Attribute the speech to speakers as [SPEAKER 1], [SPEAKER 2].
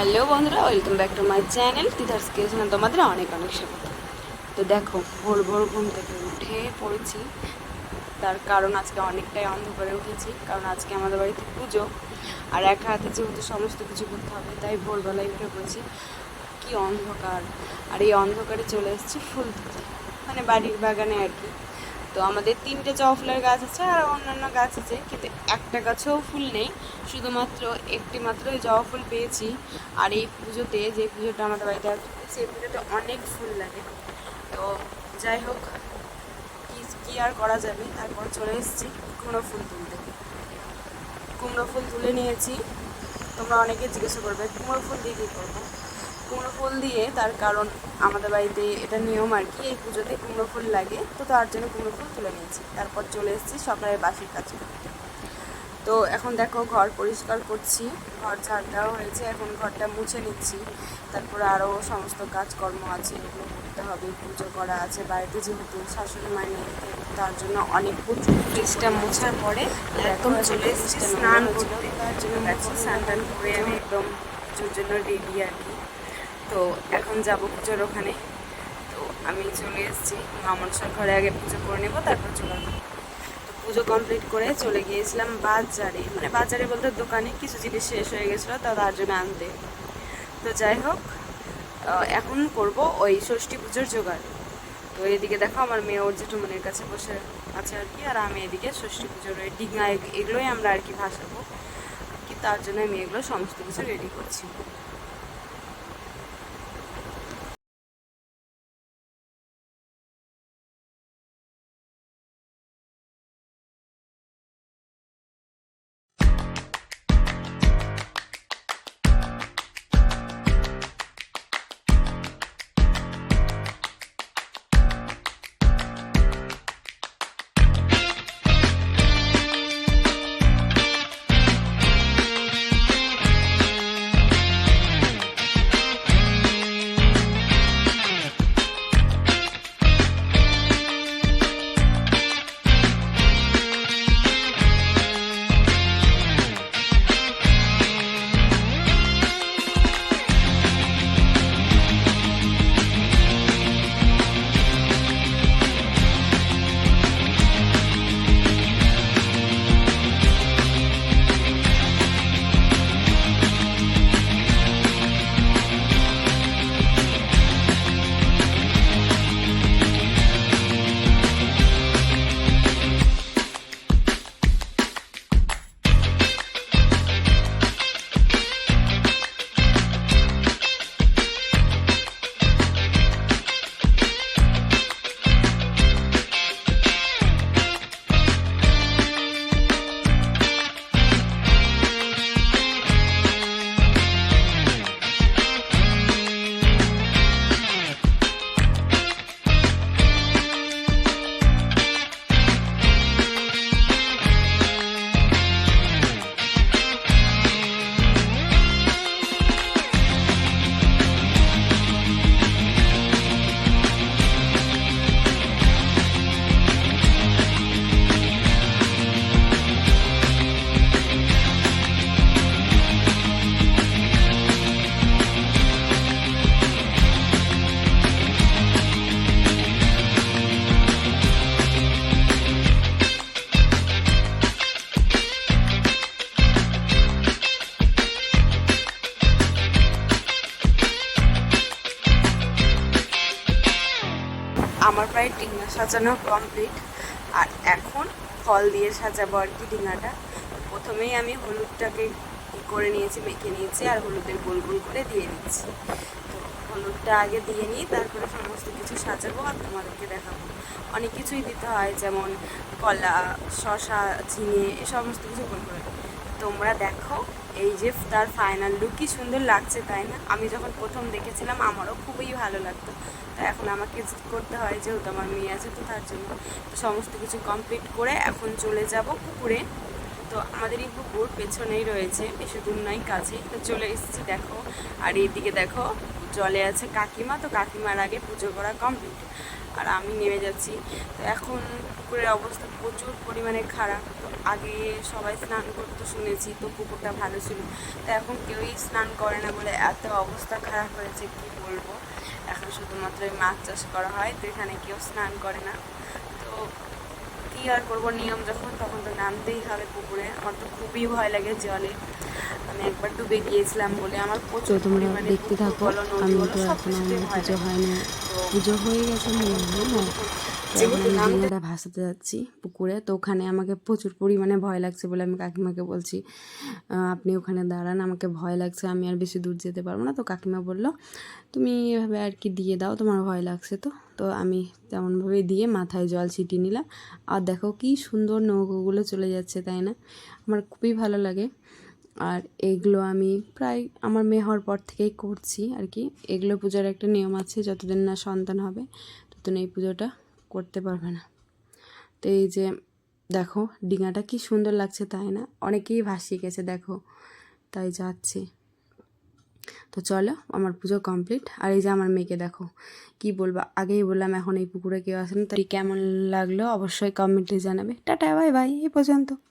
[SPEAKER 1] Hello বন্ধুরা, welcome back to my channel. তিথার্স কিচেনে তোমাদের অনেক অনেক স্বাগত। তো দেখো, ভোর ভোর ঘুম থেকে উঠে পড়েছি। তার কারণ আজকে অনেকটাই অন্ধকারে উঠেছি, কারণ আজকে আমাদের বাড়িতে পুজো। আর একা হাতে যেহেতু সমস্ত কিছু করতে হবে, তাই ভোরবেলায় উঠে পড়েছি। কি অন্ধকার। আর এই অন্ধকারে চলে এসেছি ফুল মানে বাড়ির বাগানে আর কি। তো আমাদের তিনটে জবা ফুলের গাছ আছে আর অন্যান্য গাছ আছে, কিন্তু একটা গাছেও ফুল নেই। শুধুমাত্র একটি মাত্র জবা ফুল পেয়েছি। আর এই পুজোতে, যে পুজোটা আমাদের বাড়িতে সেই পুজোতে অনেক ফুল লাগে। তো যাই হোক কি আর করা যাবে? তারপর চলে এসেছি কুমড়ো ফুল তুলতে। কুমড়ো ফুল তুলে নিয়েছি। তোমরা অনেকে জিজ্ঞাসা করবে, কুমড়ো ফুল দিয়ে কী করব? কুমড়ো ফুল দিয়ে তার কারণ আমাদের বাড়িতে এটা নিয়ম আর কি এই পুজোতে কুমড়ো ফুল লাগে। তো তার জন্য কুমড়ো ফুল তুলে নিয়েছি। তারপর চলে এসেছি সকালের বাসির কাজ করতে তো এখন দেখো ঘর পরিষ্কার করছি। ঘর ঝাড়টাও হয়েছে এখন ঘরটা মুছে নিচ্ছি। তারপরে আরও সমস্ত কাজকর্ম আছে এগুলো করতে হবে পুজো করা আছে। বাড়িতে যেহেতু শাশুড়ি মায় নেই তার জন্য অনেক প্রচুর ফ্রিজটা মোছার পরে একদম চলে এসেছি স্নান করতে। তার জন্য স্নান টান করে আমি একদম পুজোর জন্য রেডি আর কি। তো এখন যাব পুজোর ওখানে। তো আমি চলে এসেছি। মামনসার ঘরে আগে পুজো করে নেব, তারপর চলে তো পুজো কমপ্লিট করে চলে গিয়েছিলাম বাজারে। মানে বাজারে বলতে দোকানে কিছু জিনিস শেষ হয়ে গেছিল, তা তার জন্য আনতে। তো যাই হোক এখন করব ওই ষষ্ঠী পুজোর জোগাড়। তো এদিকে দেখো আমার মেয়ে ওর জেঠুমনির কাছে বসে আছে আর কি, আর আমি এদিকে ষষ্ঠী পুজোর ওই ডিঙা এগ- এগুলোই আমরা আর কি ভাসাবো। কি তার জন্য আমি এগুলো সমস্ত কিছু রেডি করছি। আমার প্রায় ডিঙা সাজানো কমপ্লিট আর এখন ফল দিয়ে সাজাবো আর কি ডিঙাটা প্রথমেই আমি হলুদটাকে করে নিয়েছি, মেখে নিয়েছি আর হলুদের গোল গোল করে দিয়ে দিচ্ছি। তো হলুদটা আগে দিয়ে নিই, তারপরে সমস্ত কিছু সাজাবো আর তোমাদেরকে দেখাবো। অনেক কিছুই দিতে হয়, যেমন কলা শশা ঝিঙে এ সমস্ত কিছু গোল করে। তোমরা দেখো, এই যে তার ফাইনাল লুক কি সুন্দর লাগছে, তাই না? আমি যখন প্রথম দেখেছিলাম, আমারও খুবই ভালো লাগতো। তো এখন আমাকে করতে হয় যেহেতু আমার মেয়ে আছে, তো তার জন্য। তো সমস্ত কিছু কমপ্লিট করে এখন চলে যাব পুকুরে। তো আমাদের এই পুকুর পেছনেই রয়েছে, বেশি দূর নয়, কাছে। তো চলে এসেছি, দেখো। আর এইদিকে দেখো, জলে আছে কাকিমা, তো কাকিমার আগে পুজো করা কমপ্লিট আর আমি নেমে যাচ্ছি। তো এখন পুকুরের অবস্থা প্রচুর পরিমাণে খারাপ। তো
[SPEAKER 2] আগে সবাই স্নান করতে শুনেছি তো পুকুরটা ভালো ছিল। তো এখন কেউই স্নান করে না বলে এত অবস্থা খারাপ হয়েছে কি বলব? এখন শুধুমাত্র মাছ চাষ করা হয় তো এখানে কেউ স্নান করে না। তো কি আর করব নিয়ম যখন তখন তো নামতেই হবে পুকুরে। আমার তো খুবই ভয় লাগে জলে। আমি একবার ডুবে গিয়েছিলাম বলে। আমার প্রচুর
[SPEAKER 1] তোমরা
[SPEAKER 2] পরিমাণে
[SPEAKER 1] দেখতে থাকো আমি তো এখন আমার পুজো। হয়নি। পুজো হয়ে গেছে মনে হয় না? ডিঙাটা ভাসাতে যাচ্ছি পুকুরে। তো ওখানে আমাকে প্রচুর পরিমাণে ভয় লাগছে বলে আমি কাকিমাকে বলছি আপনি ওখানে দাঁড়ান আমাকে ভয় লাগছে আমি আর বেশি দূর যেতে পারব না। তো কাকিমা বলল তুমি এভাবে আর কি দিয়ে দাও তোমার ভয় লাগছে তো। তো আমি তেমনভাবে দিয়ে মাথায় জল ছিটিয়ে নিলাম। আর দেখো কি সুন্দর নৌকোগুলো চলে যাচ্ছে তাই না? আমার খুবই ভালো লাগে। আর এগুলো আমি প্রায় আমার মেয়ে হওয়ার পর থেকেই করছি আর কি। এগুলো পূজার একটা নিয়ম আছে যতদিন না সন্তান হবে ততদিন এই পুজোটা করতে পারবে না। তো এই যে দেখো, ডিঙাটা কি সুন্দর লাগছে তাই না? অনেকেই ভাসিয়ে গেছে, দেখো, তাই যাচ্ছে। তো চলো, আমার পুজো কমপ্লিট। আর এই যে আমার মেয়েকে দেখো, কি বলব, আগেই বললাম এখন এই পুকুরে কেউ আসেন, তাই কেমন লাগল অবশ্যই কমেন্টে জানাবে। টাটা, বাই বাই এ পর্যন্ত।